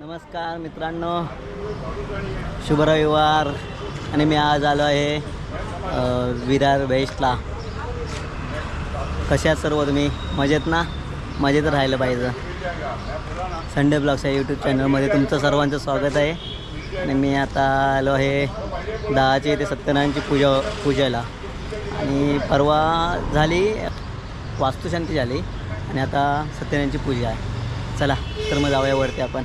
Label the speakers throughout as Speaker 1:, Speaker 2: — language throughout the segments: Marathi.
Speaker 1: नमस्कार मित्रांनो. शुभ रविवार. आणि मी आज आलो आहे विरार वेस्टला कशा सर्व तुम्ही? मजेत ना? मजेत राहिलं पाहिजे. संडे ब्लॉग्स या यूट्यूब चॅनलमध्ये तुमचं सर्वांचं स्वागत आहे. आणि मी आता आलो आहे दहाचे ते सत्यनारायणची पूजा पूजेला. आणि परवा झाली वास्तुशांती झाली. आणि आता सत्यनारायणची पूजा आहे. चला तर मग जाऊया वरती आपण.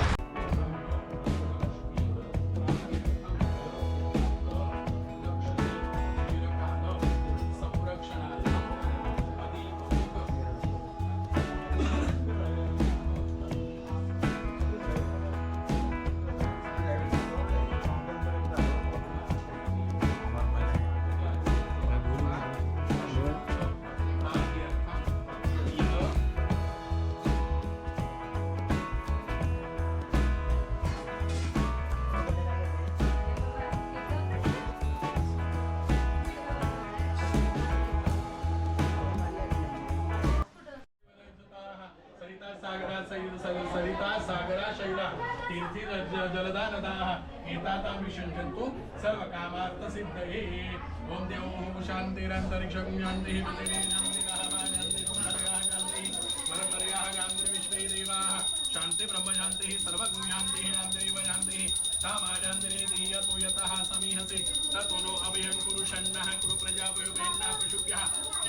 Speaker 2: पृथिवी शान्तिः शान्तिः शान्तिः परमर्याः गान्धिः विश्वे देवाः शान्ति ब्रह्म शान्तिः सर्वज्ञ शान्तिः शान्तिरेव शान्तिः सामा शान्तिरेति यतो यतः समीहसे। ततो नो अभयं कुरु षण्णः कुरु प्रजापयोगेन्ना पशुभ्यः।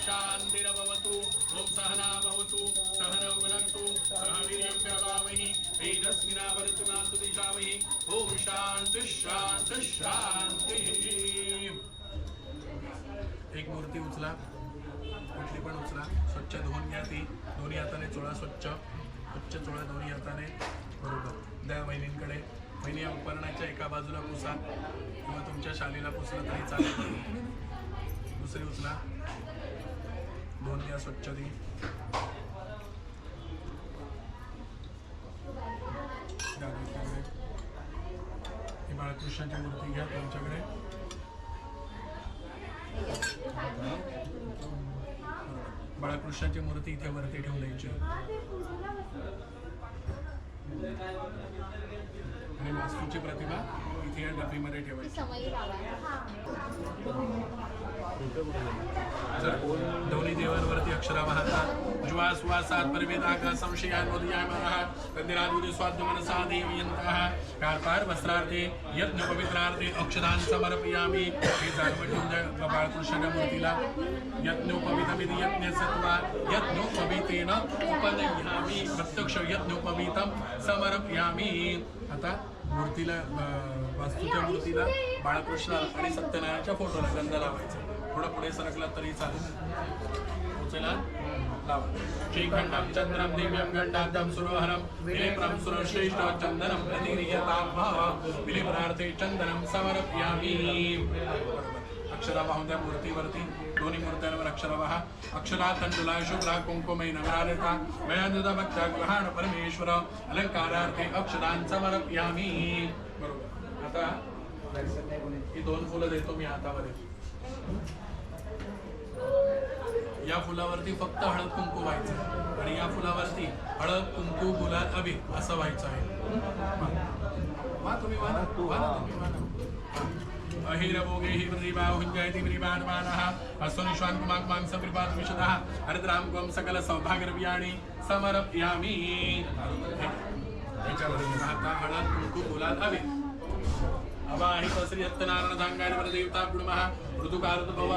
Speaker 2: शान्तिरभवतु ॐ सहना भवतु सहनौ भुनक्तु सह वीर्यं करवावहि तेजस्विनावरतु नास्तु दिशावहि ॐ शान्तिः एक मूर्ती उचला. कुठली पण उचला. स्वच्छ धुवून घ्या ती. दोन्ही हाताने चोळा स्वच्छ. स्वच्छ चोळा दोन्ही हाताने. बरोबर. द्या वहिनींकडे. वहिनी उपकरणाच्या एका बाजूला पुसा. किंवा तुमच्या शालीला पुसलं तरी चालेल. दुसरी उचला. दोन घ्या स्वच्छ ती द्या दुसरीकडे. ही बाळकृष्णाची मूर्ती घ्या तुमच्याकडे. बाळकृष्णाची मूर्ती इथे वरती ठेवून द्यायची. आणि वास्तूची प्रतिमा इथे या डबीमध्ये ठेवायची. जर देवांवरती अक्षरा वाहतात ज्वा सुवासात परवेदाग संशयान्वदयामः कंदिरादुरी स्वाद्य मनसा देवीयन्तः वस्त्रार्थे यज्ञ पवित्रार्थे अक्षरान् समर्पयामि हे जाणवं ठेवून द्या बाळकृष्णाच्या मूर्तीला. यज्ञोपवितमिति यज्ञसत्वा यज्ञोपवितेन उपनयामि प्रत्यक्ष यज्ञोपवितं समर्पयामि. आता मूर्तीला वास्तूच्या मूर्तीला बाळकृष्ण आणि सत्यनारायणच्या फोटोला गंध लावायचा. थोडा पुढे सरकला तरी चालेल. उचला लावा. श्रीखंडम चंद्रम दिव्यम गंडादम सुरोहरम विलेप्रम सुरश्रेष्ठ चंदनम प्रतिनियताम विलेपरार्थे चंदनम समर्पयामि। अक्षरा वाहून त्या मूर्तीवरती दोन्ही मूर्त्यांवर अक्षरा तंडुला शुभ्रा कुंकुमे नगरारिता मयानुदा भक्ता गृहाण परमेश्वर अलंकारार्थे अक्षरां समर्पयामि। बरोबर. आता ही दोन फुलं देतो मी हातामध्ये. या फुलावरती फक्त हळद कुंकू व्हायचं आणि या फुलावरती हळद कुंकू गुलाल अबी असं व्हायचं आहे. वा तुम्ही तुम्ही. अहिरभोगे हि. प्रतिभा विशदः. हरिद्रां त्वं सकल सौभाग्यरव्याणि समर्पयामि. हळद कुंकू गुलाल अबी अवाहित श्री सत्यनारायण देवता गुणमः ऋतुकालतभव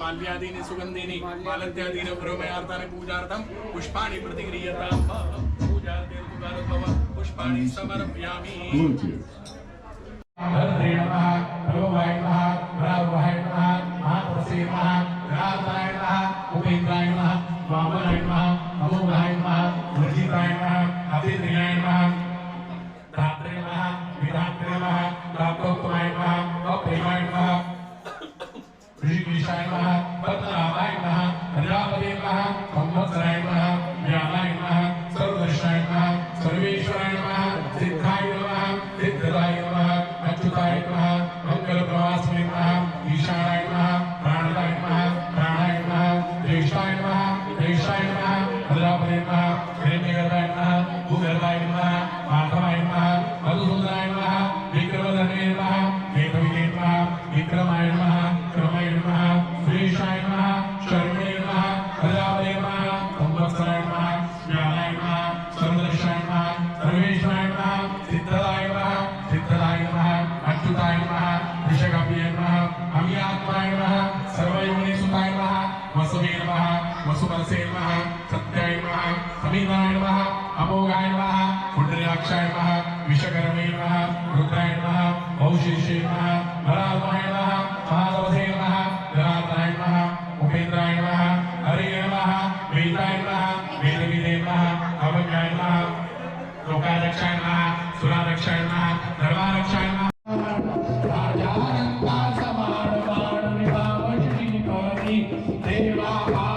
Speaker 2: माल्यादीनि सुगंधीनि मालत्यादीनि ब्रह्मयार्थानि पूजार्थं पुष्पाणि प्रतिक्रियतां. पूजार्थे ऋतुकालतभव पुष्पाणि समर्पयामि. हरे नमः भगवाय नमः भगवाय नमः महाप्रसे नमः राताय gente. वसुमनसे नमः सत्याय नमः समीनाय नमः अमोघाय नमः पुण्डरीकाक्षाय नमः विश्वकर्मे नमः रुद्राय नमः औशीर्षे नमः वराधाय नमः महादवसे नमः जनार्दनाय नमः उपेन्द्राय नमः हरे नमः वेदाय नमः वेदविदे नमः अवज्ञाय नमः लोकारक्षाय नमः सुरारक्षाय नमः धर्मारक्षाय नमः राजानन्दा समान मानवी भावशी देवा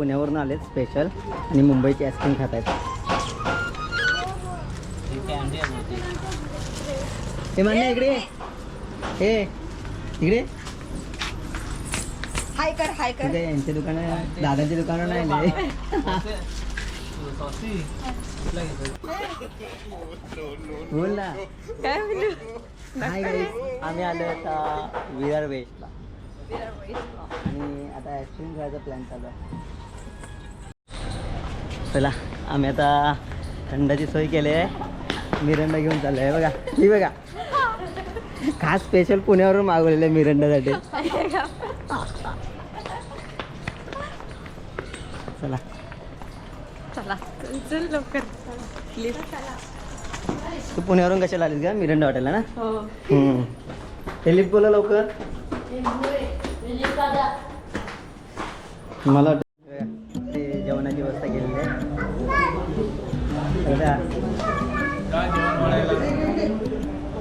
Speaker 1: पुण्यावरून आलेत स्पेशल आणि मुंबईची आईस्क्रीम खात आहेत हे मान्य इकडे हे इकडे
Speaker 3: हाय कर हाय कर.
Speaker 1: यांचे दुकान दादाचे दुकान नाही. बोल ना.
Speaker 3: काय बोलू?
Speaker 1: हाय गाईस आम्ही आलो आता विरार वेस्टला आणि आता आईस्क्रीम खायचा प्लॅन चालू आहे. चला आम्ही आता थंडाची सोय केली आहे. मिरंडा घेऊन चाललो आहे बघा ही बघा. खास स्पेशल पुण्यावरून मागवलेलं आहे मिरंडासाठी चला.
Speaker 3: चला. चल लवकर. प्लीज
Speaker 1: तू पुण्यावरून कशाला आलीस का मिरंडा हॉटेलला ना?
Speaker 3: हो.
Speaker 1: हम्म. दिलीप बोला लवकर. मला वाटतं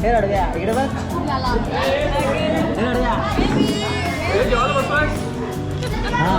Speaker 1: हे रडव्या इकडे बघ हे रडव्या हा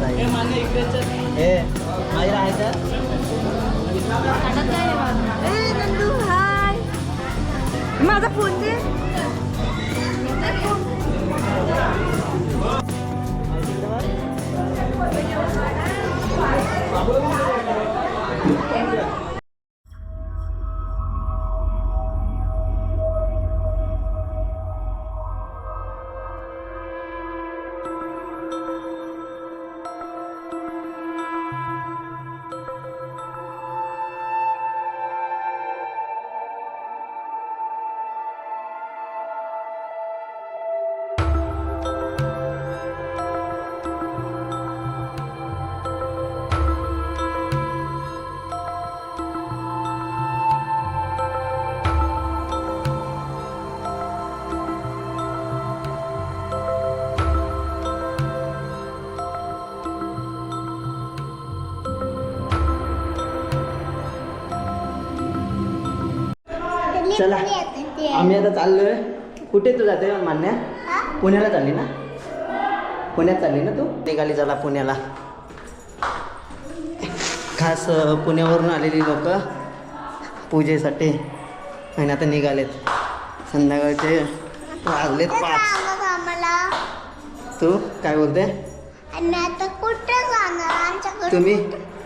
Speaker 1: ताई ए माझी राहायचं
Speaker 3: ए, नंदू हाय.
Speaker 1: चला. आम्ही आता चाललोय. कुठे तू जाते मान्या? पुण्याला चालली ना? पुण्यात चालली ना तू? निघाली चला पुण्याला. खास पुण्यावरून आलेली लोक पूजेसाठी. आणि आता निघालेत. संध्याकाळचे वाजलेत पाच. तू काय बोलते तुम्ही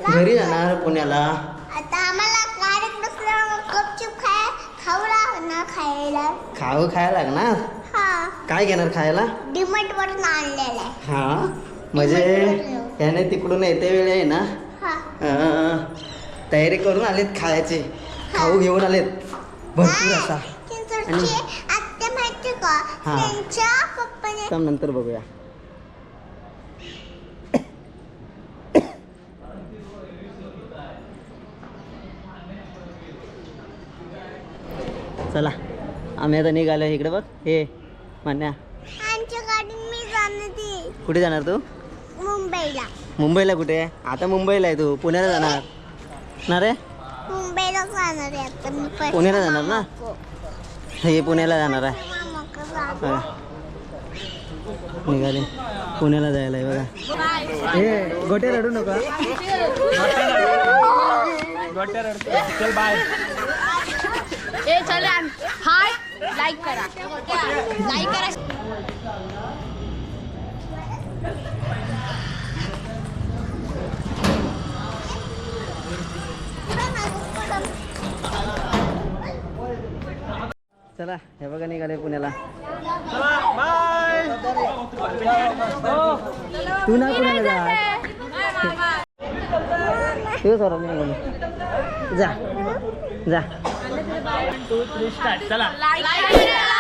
Speaker 1: घरी जाणार पुण्याला.
Speaker 4: खायला.
Speaker 1: खाऊ खायला लागणार काय घेणार खायला?
Speaker 4: डिमट वरून आणलेलं आहे.
Speaker 1: हा. म्हणजे याने तिकडून येते वेळ आहे ना? तयारी करून आलेत खायचे. खाऊ घेऊन आलेत. भरपूर असा. नंतर बघूया. चला आम्ही आता निघालो इकडे बघ. हे मान्या.
Speaker 4: आमच्या गाडीत मी जाणार ती
Speaker 1: कुठे जाणार तू?
Speaker 4: मुंबईला.
Speaker 1: मुंबईला कुठे? आता मुंबईला आहे तू. पुण्याला जाणार. ना रे?
Speaker 4: मुंबईला जाणार आहे आता मी. पैसे
Speaker 1: पुण्याला जाणार ना? हे पुण्याला जाणार आहे. निघाले. पुण्याला जायला आहे बघा. हे गोटे रडू नका.
Speaker 5: चल बाय
Speaker 3: ए चला हाय. लाईक करा. लाईक करा.
Speaker 1: चला हे बघा निघाले पुण्याला. तू ना पुण्याला जा. तू सर जा. जा.
Speaker 3: लाईक